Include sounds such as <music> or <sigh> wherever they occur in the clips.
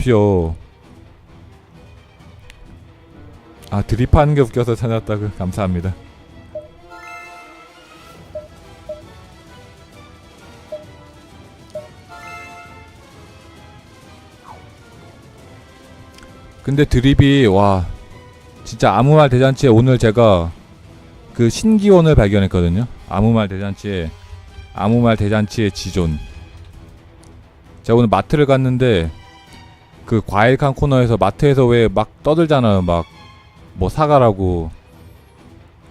마십시오. 아 드립하는 게 웃겨서 찾았다고 감사합니다. 근데 드립이 와 진짜 아무 말 대잔치에 오늘 제가 그 신기원을 발견했거든요. 아무 말 대잔치에 아무 말 대잔치의 지존. 제가 오늘 마트를 갔는데 그 과일 칸 코너에서 마트에서 왜 막 떠들잖아요. 막 뭐 사가라고.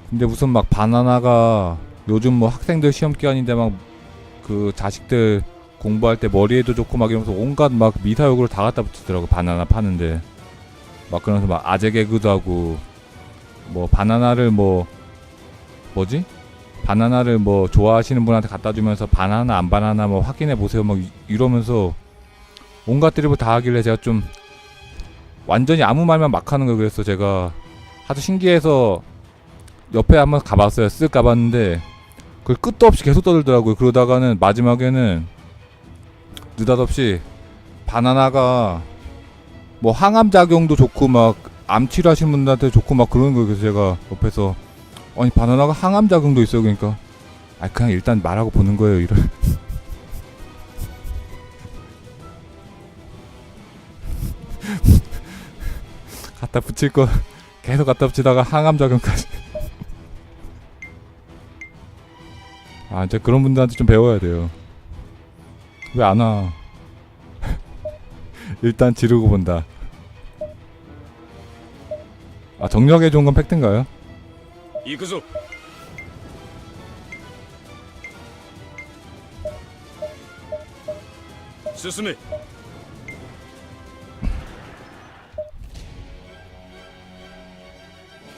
근데 무슨 막 바나나가 요즘 뭐 학생들 시험 기간인데 막 그 자식들 공부할 때 머리에도 좋고 막 이러면서 온갖 막 미사역으로 다 갖다 붙이더라고 바나나 파는데 막 그러면서 막 아재 개그도 하고 뭐 바나나를 뭐 뭐지 바나나를 뭐 좋아하시는 분한테 갖다 주면서 바나나 안 바나나 뭐 확인해 보세요 막 이- 이러면서 온갖 드립을 다 하길래 제가 좀 완전히 아무 말만 막 하는 거 그래서 제가 하도 신기해서 옆에 한번 가봤어요. 쓱 가봤는데 그걸 끝도 없이 계속 떠들더라고요. 그러다가는 마지막에는 느닷없이 바나나가 뭐 항암 작용도 좋고 막 암 치료하시는 분들한테 좋고 막 그러는 거예요. 그래서 제가 옆에서 아니 바나나가 항암 작용도 있어요. 그러니까. 아 그냥 일단 말하고 보는 거예요. 이런 <laughs> 갖다 붙일 거 계속 갖다 붙이다가 항암 작용까지. 아, 이제 그런 분들한테 좀 배워야 돼요. 왜 안 와? <laughs> 일단 지르고 본다. 아, 정력에 좋은 건 팩트인가요? 이그소. 스스메.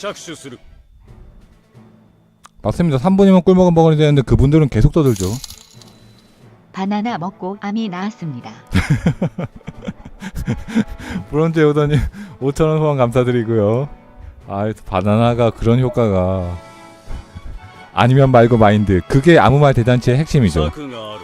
着手する 맞습니다 3분이면 꿀먹은 먹어야 되는데 그분들은 계속 떠들죠 바나나 먹고 암이 나았습니다. 브론즈 오더님 5천원 후원 감사드리고요 아 바나나가 그런 효과가 아니면 말고 마인드 그게 아무 말 대잔치의 핵심이죠 策がある